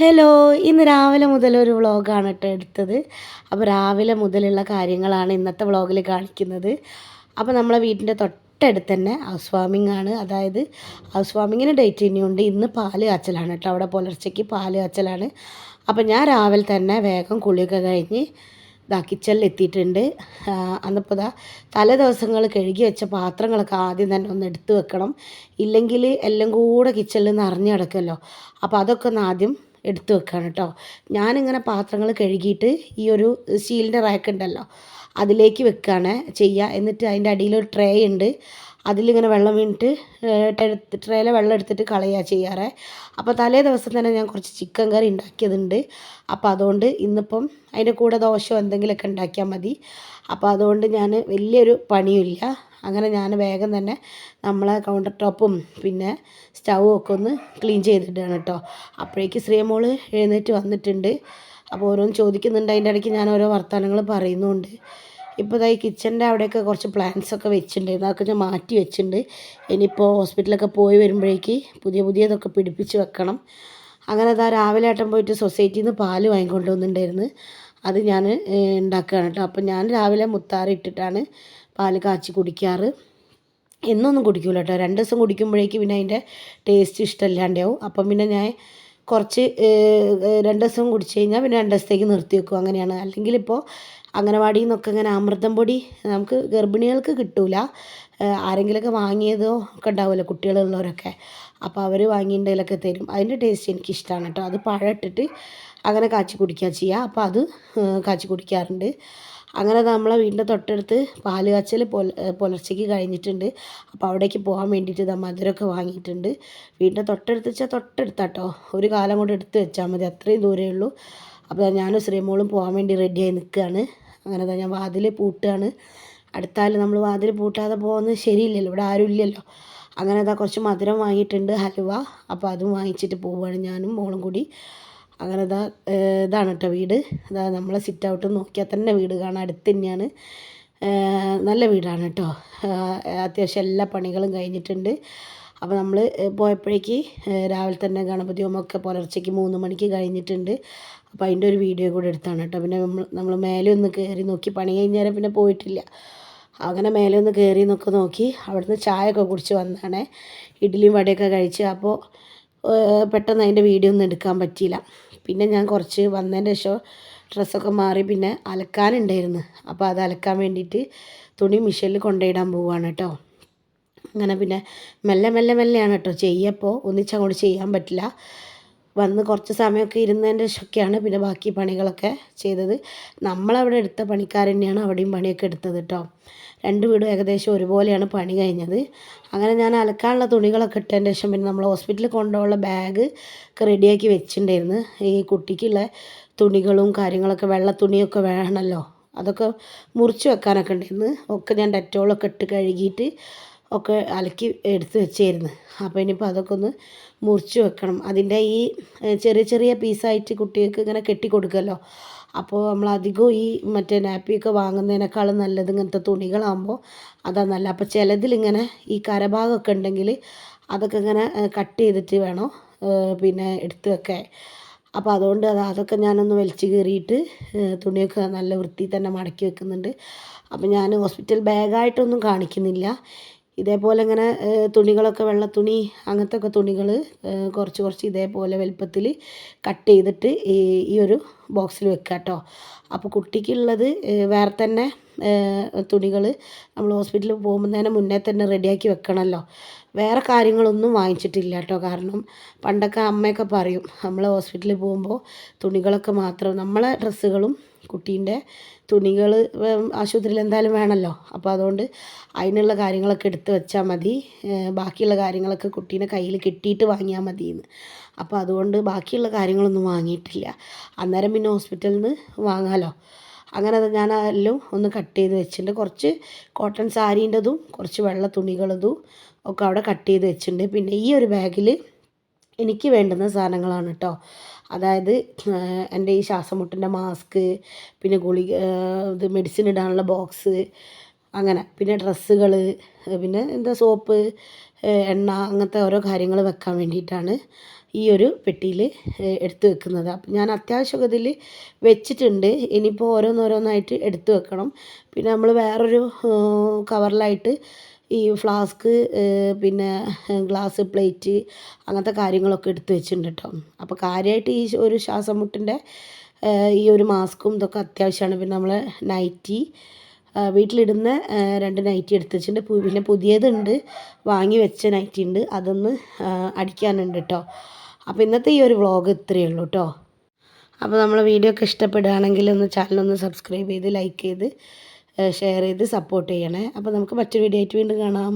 Hello ഇന്ന് രാവിലെ മുതൽ ഒരു വ്ളോഗാണ് കേട്ടോ എടുത്തത്. അപ്പോൾ രാവിലെ മുതലുള്ള കാര്യങ്ങളാണ് ഇന്നത്തെ വ്ളോഗിൽ കാണിക്കുന്നത്. അപ്പോൾ നമ്മളെ വീടിന്റെ തൊട്ടടുത്ത് തന്നെ ഹൗസ് വാമിംഗ് ആണ്. അതായത് ഹൗസ് വാമിങ്ങിന് ഡേറ്റ് ഇനിയുണ്ട്. ഇന്ന് പാൽ കാച്ചലാണ് കേട്ടോ. അവിടെ പുലർച്ചയ്ക്ക് പാൽ കാച്ചലാണ്. അപ്പോൾ ഞാൻ രാവിലെ തന്നെ വേഗം കുളിയൊക്കെ കഴിഞ്ഞ് ഇതാ കിച്ചണിൽ എത്തിയിട്ടുണ്ട്. അന്നിപ്പോൾ ഇതാ തലേ ദിവസങ്ങൾ കഴുകി വെച്ച പാത്രങ്ങളൊക്കെ ആദ്യം തന്നെ ഒന്ന് എടുത്തു വെക്കണം. ഇല്ലെങ്കിൽ എല്ലാം കൂടെ കിച്ചണിൽ നിറഞ്ഞു കിടക്കുമല്ലോ. അപ്പോൾ അതൊക്കെ ഒന്ന് ആദ്യം എടുത്തു വെക്കുകയാണ് കേട്ടോ ഞാനിങ്ങനെ പാത്രങ്ങൾ കഴുകിയിട്ട് ഈ ഒരു സ്റ്റീലിന്റെ റാക്ക് ഉണ്ടല്ലോ അതിലേക്ക് വെക്കുകയാണ് ചെയ്യുക എന്നിട്ട് അതിന്റെ അടിയിൽ ഒരു ട്രേ ഉണ്ട്. അതിലിങ്ങനെ വെള്ളം വീണിട്ട് ട്രേയിലെ വെള്ളം എടുത്തിട്ട് കളയുക ചെയ്യാറ്. അപ്പോൾ തലേ ദിവസം തന്നെ ഞാൻ കുറച്ച് ചിക്കൻ കറി ഉണ്ടാക്കിയതുണ്ട്. അപ്പോൾ അതുകൊണ്ട് ഇന്നിപ്പം അതിന്റെ കൂടെ ദോശയോ എന്തെങ്കിലുമൊക്കെ ഉണ്ടാക്കിയാൽ മതി. അപ്പോൾ അതുകൊണ്ട് ഞാൻ വലിയൊരു പണിയില്ല അങ്ങനെ ഞാൻ വേഗം തന്നെ നമ്മളെ കൗണ്ടർ ടോപ്പും പിന്നെ സ്റ്റൗവും ഒക്കെ ഒന്ന് ക്ലീൻ ചെയ്തിട്ടാണ് കേട്ടോ. അപ്പോഴേക്ക് ശ്രീമോൾ എഴുന്നേറ്റ് വന്നിട്ടുണ്ട്. അപ്പോൾ ഓരോന്ന് ചോദിക്കുന്നുണ്ട്. അതിന്റെ ഇടയ്ക്ക് ഞാൻ ഓരോ വർത്തമാനങ്ങൾ പറയുന്നുണ്ട്. ഇപ്പോൾ ഇതായി കിച്ചന്റെ അവിടെയൊക്കെ കുറച്ച് പ്ലാന്റ്സ് ഒക്കെ വെച്ചിട്ടുണ്ട്. അതൊക്കെ ഞാൻ മാറ്റി വെച്ചിട്ടുണ്ട്. ഇനിയിപ്പോൾ ഹോസ്പിറ്റലൊക്കെ പോയി വരുമ്പോഴേക്ക് പുതിയ പുതിയതൊക്കെ പിടിപ്പിച്ച് വെക്കണം. അങ്ങനെ അതാ രാവിലെ ആട്ടം പോയിട്ട് സൊസൈറ്റിയിൽ നിന്ന് പാൽ വാങ്ങിക്കൊണ്ട് വന്നിട്ടുണ്ടായിരുന്നു അത് ഞാൻ ഉണ്ടാക്കുകയാണ് കേട്ടോ. അപ്പം ഞാൻ രാവിലെ മുത്താറി ഇട്ടിട്ടാണ് പാൽ കാച്ചി കുടിക്കാറ്. എന്നൊന്നും കുടിക്കില്ല കേട്ടോ. രണ്ട് ദിവസം കുടിക്കുമ്പോഴേക്ക് പിന്നെ അതിന്റെ ടേസ്റ്റ് ഇഷ്ടമില്ലാണ്ടാവും. അപ്പം പിന്നെ ഞാൻ കുറച്ച് രണ്ട് ദിവസം കുടിച്ച് കഴിഞ്ഞാൽ പിന്നെ രണ്ട് ദിവസത്തേക്ക് നിർത്തി വെക്കും. അങ്ങനെയാണ്. അല്ലെങ്കിൽ ഇപ്പോൾ അംഗനവാടിയിൽ നിന്നൊക്കെ ഇങ്ങനെ അമൃതം പൊടി നമുക്ക് ഗർഭിണികൾക്ക് കിട്ടില്ല ആരെങ്കിലുമൊക്കെ വാങ്ങിയതോ ഒക്കെ ഉണ്ടാവുമല്ലോ കുട്ടികളുള്ളവരൊക്കെ. അപ്പോൾ അവർ വാങ്ങിയിട്ടുണ്ടെങ്കിലൊക്കെ തരും. അതിന്റെ ടേസ്റ്റ് എനിക്കിഷ്ടമാണ് കേട്ടോ. അത് പഴം ഇട്ടിട്ട് അങ്ങനെ കാച്ചി കുടിക്കുക ചെയ്യുക അപ്പോൾ അത് കാച്ചി കുടിക്കാറുണ്ട്. അങ്ങനെ നമ്മളെ വീടിന്റെ തൊട്ടടുത്ത് പാൽ കാച്ചൽ പുലർച്ചയ്ക്ക് കഴിഞ്ഞിട്ടുണ്ട്. അപ്പോൾ അവിടേക്ക് പോകാൻ വേണ്ടിയിട്ട് ഇതാ മധുരമൊക്കെ വാങ്ങിയിട്ടുണ്ട്. വീടിന്റെ തൊട്ടടുത്ത് വെച്ചാൽ തൊട്ടടുത്താട്ടോ. ഒരു കാലം കൊണ്ട് എടുത്ത് വെച്ചാൽ മതി. അത്രയും ദൂരമേ ഉള്ളൂ. അപ്പോൾ ഞാനും ശ്രീമോളും പോകാൻ വേണ്ടി റെഡിയായി നിൽക്കുകയാണ് അങ്ങനെ തന്നെ ഞാൻ വാതിൽ പൂട്ടുകയാണ് അടുത്താൽ നമ്മൾ വാതിൽ പൂട്ടാതെ പോകുന്നത് ശരിയില്ലല്ലോ. ഇവിടെ ആരും ഇല്ലല്ലോ. അങ്ങനെ അതാ കുറച്ച് മധുരം വാങ്ങിയിട്ടുണ്ട് ഹലുവ. അപ്പോൾ അതും വാങ്ങിച്ചിട്ട് പോവുകയാണ് ഞാനും മോളും കൂടി. അങ്ങനെ ഇതാ ഇതാണ് കേട്ടോ വീട്. ഇതാ നമ്മളെ സിറ്റ് ഔട്ട് നോക്കിയാൽ തന്നെ വീട് കാണാൻ അടുത്ത് തന്നെയാണ്. നല്ല വീടാണ് കേട്ടോ അത്യാവശ്യം എല്ലാ പണികളും കഴിഞ്ഞിട്ടുണ്ട്. അപ്പോൾ നമ്മൾ പോയപ്പോഴേക്ക് രാവിലെ തന്നെ ഗണപതി ഹോമമൊക്കെ പുലർച്ചയ്ക്ക് മൂന്ന് മണിക്ക് കഴിഞ്ഞിട്ടുണ്ട്. അപ്പോൾ അതിന്റെ ഒരു വീഡിയോ കൂടെ എടുത്താണ് കേട്ടോ. പിന്നെ നമ്മൾ നമ്മൾ മേലെ ഒന്ന് കയറി നോക്കി. പണി കഴിഞ്ഞാൽ പിന്നെ പോയിട്ടില്ല. അങ്ങനെ മേലെ ഒന്ന് കയറി നോക്കി നോക്കി. അവിടുന്ന് ചായയൊക്കെ കുടിച്ച് വന്നതാണ്. ഇഡ്ഡലിയും വടയൊക്കെ കഴിച്ച്. അപ്പോൾ പെട്ടെന്ന് അതിന്റെ വീഡിയോ ഒന്നും എടുക്കാൻ പറ്റിയില്ല. പിന്നെ ഞാൻ കുറച്ച് വന്നതിന്റെ ശേഷം ഡ്രസ്സൊക്കെ മാറി. പിന്നെ അലക്കാനുണ്ടായിരുന്നു. അപ്പോൾ അത് അലക്കാൻ വേണ്ടിയിട്ട് തുണി മിഷനിൽ കൊണ്ടുപോയിടാൻ പോവുകയാണ് കേട്ടോ. അങ്ങനെ പിന്നെ മെല്ലെ മെല്ലെ മെല്ലെയാണ് കേട്ടോ ചെയ്യപ്പോൾ. ഒന്നിച്ചങ്ങോട്ട് ചെയ്യാൻ പറ്റില്ല. വന്ന് കുറച്ച് സമയമൊക്കെ ഇരുന്നതിന്റെ ശൊക്കെയാണ് പിന്നെ ബാക്കി പണികളൊക്കെ ചെയ്തത്. നമ്മളവിടെ എടുത്ത പണിക്കാർ തന്നെയാണ് അവിടെയും പണിയൊക്കെ എടുത്തത് കേട്ടോ. രണ്ട് വീടും ഏകദേശം ഒരുപോലെയാണ് പണി കഴിഞ്ഞത്. അങ്ങനെ ഞാൻ അലക്കാനുള്ള തുണികളൊക്കെ ഇട്ടതിന്റെ ശേഷം പിന്നെ നമ്മൾ ഹോസ്പിറ്റലിൽ കൊണ്ടുപോകാനുള്ള ബാഗ് ഒക്കെ റെഡിയാക്കി വെച്ചിട്ടുണ്ടായിരുന്നു. ഈ കുട്ടിക്കുള്ള തുണികളും കാര്യങ്ങളൊക്കെ വെള്ള തുണിയൊക്കെ വേണമല്ലോ. അതൊക്കെ മുറിച്ച് വെക്കാനൊക്കെ ഉണ്ടായിരുന്നു. ഒക്കെ ഞാൻ ഡെറ്റോളൊക്കെ ഇട്ട് കഴുകിയിട്ട് ഒക്കെ അലക്കി എടുത്ത് വെച്ചിരുന്നു. അപ്പോൾ ഇനിയിപ്പോൾ അതൊക്കെ ഒന്ന് മുറിച്ച് വെക്കണം. അതിന്റെ ഈ ചെറിയ ചെറിയ പീസായിട്ട് കുട്ടികൾക്ക് ഇങ്ങനെ കെട്ടി കൊടുക്കുമല്ലോ അപ്പോൾ നമ്മൾ അധികവും ഈ മറ്റേ നാപ്പിയൊക്കെ വാങ്ങുന്നതിനേക്കാളും നല്ലത് ഇങ്ങനത്തെ തുണികളാകുമ്പോൾ അതാ നല്ല അപ്പോൾ ചിലതിലിങ്ങനെ ഈ കരഭാഗമൊക്കെ ഉണ്ടെങ്കിൽ അതൊക്കെ ഇങ്ങനെ കട്ട് ചെയ്തിട്ട് വേണം പിന്നെ എടുത്ത് വെക്കാൻ. അപ്പോൾ അതുകൊണ്ട് അത് അതൊക്കെ ഞാനൊന്ന് വലിച്ചു കീറിയിട്ട് തുണിയൊക്കെ നല്ല വൃത്തി തന്നെ മടക്കി വെക്കുന്നുണ്ട്. അപ്പോൾ ഞാൻ ഹോസ്പിറ്റൽ ബാഗായിട്ടൊന്നും കാണിക്കുന്നില്ല. ഇതേപോലെ ഇങ്ങനെ തുണികളൊക്കെ വെള്ള തുണി അങ്ങനത്തെ ഒക്കെ തുണികൾ കുറച്ച് കുറച്ച് ഇതേപോലെ വലുപ്പത്തിൽ കട്ട് ചെയ്തിട്ട് ഈ ഒരു ബോക്സിൽ വെക്കുക കേട്ടോ അപ്പോൾ കുട്ടിക്കുള്ളത് വേറെ തന്നെ തുണികൾ നമ്മൾ ഹോസ്പിറ്റലിൽ പോകുന്നതിന് മുന്നേ തന്നെ റെഡിയാക്കി വെക്കണമല്ലോ വേറെ കാര്യങ്ങളൊന്നും വാങ്ങിച്ചിട്ടില്ല കേട്ടോ കാരണം പണ്ടൊക്കെ അമ്മയൊക്കെ പറയും നമ്മൾ ഹോസ്പിറ്റലിൽ പോകുമ്പോൾ തുണികളൊക്കെ മാത്രം നമ്മളെ ഡ്രസ്സുകളും കുട്ടീന്റെ തുണികൾ ആശുപത്രിയിൽ എന്തായാലും വേണമല്ലോ. അപ്പോൾ അതുകൊണ്ട് അതിനുള്ള കാര്യങ്ങളൊക്കെ എടുത്ത് വെച്ചാൽ മതി. ബാക്കിയുള്ള കാര്യങ്ങളൊക്കെ കുട്ടീനെ കയ്യിൽ കിട്ടിയിട്ട് വാങ്ങിയാൽ മതി എന്ന് അപ്പോൾ അതുകൊണ്ട് ബാക്കിയുള്ള കാര്യങ്ങളൊന്നും വാങ്ങിയിട്ടില്ല. അന്നേരം പിന്നെ ഹോസ്പിറ്റലിൽ നിന്ന് വാങ്ങാമല്ലോ അങ്ങനെ അത് ഞാൻ എല്ലാം ഒന്ന് കട്ട് ചെയ്ത് വെച്ചിട്ടുണ്ട്. കുറച്ച് കോട്ടൺ സാരീന്റെതും കുറച്ച് വെള്ള തുണികളതും ഒക്കെ അവിടെ കട്ട് ചെയ്ത് വെച്ചിട്ടുണ്ട്. പിന്നെ ഈ ഒരു ബാഗിൽ എനിക്ക് വേണ്ടുന്ന സാധനങ്ങളാണ് കേട്ടോ. അതായത് എന്റെ ഈ ശ്വാസമുട്ടിന്റെ മാസ്ക് പിന്നെ ഗുളി ഇത് മെഡിസിൻ ഇടാനുള്ള ബോക്സ് അങ്ങനെ. പിന്നെ ഡ്രസ്സുകൾ പിന്നെ എന്താ സോപ്പ് എണ്ണ അങ്ങനത്തെ ഓരോ കാര്യങ്ങൾ വെക്കാൻ വേണ്ടിയിട്ടാണ് ഈ ഒരു പെട്ടിയിൽ എടുത്തു വെക്കുന്നത്. അപ്പം ഞാൻ അത്യാവശ്യത്തിൽ വെച്ചിട്ടുണ്ട്. ഇനിയിപ്പോൾ ഓരോന്നോരോന്നായിട്ട് എടുത്തു വെക്കണം. പിന്നെ നമ്മൾ വേറൊരു കവറിലായിട്ട് ഈ ഫ്ലാസ്ക് പിന്നെ ഗ്ലാസ് പ്ലേറ്റ് അങ്ങനത്തെ കാര്യങ്ങളൊക്കെ എടുത്ത് വെച്ചിട്ടുണ്ട് കേട്ടോ അപ്പോൾ കാര്യമായിട്ട് ഈ ഒരു ശ്വാസം മുട്ടിന്റെ ഈ ഒരു മാസ്കും ഇതൊക്കെ അത്യാവശ്യമാണ് പിന്നെ നമ്മൾ നൈറ്റി വീട്ടിലിടുന്ന രണ്ട് നൈറ്റി എടുത്ത് വെച്ചിട്ടുണ്ട്. പിന്നെ പുതിയതുണ്ട്. വാങ്ങി വെച്ച നൈറ്റി ഉണ്ട്. അതൊന്ന് അടിക്കാനുണ്ട് കേട്ടോ അപ്പോൾ ഇന്നത്തെ ഈ ഒരു വ്ളോഗ് ഇത്രയേ ഉള്ളൂ കേട്ടോ അപ്പോൾ നമ്മളെ വീഡിയോ ഒക്കെ ഇഷ്ടപ്പെടുകയാണെങ്കിൽ ഒന്ന് ചാനൽ ഒന്ന് സബ്സ്ക്രൈബ് ചെയ്ത് ലൈക്ക് ചെയ്ത് ഷെയർ ചെയ്ത് സപ്പോർട്ട് ചെയ്യണേ. അപ്പോൾ നമുക്ക് മറ്റൊരു വീഡിയോ ആയിട്ട് വീണ്ടും കാണാം.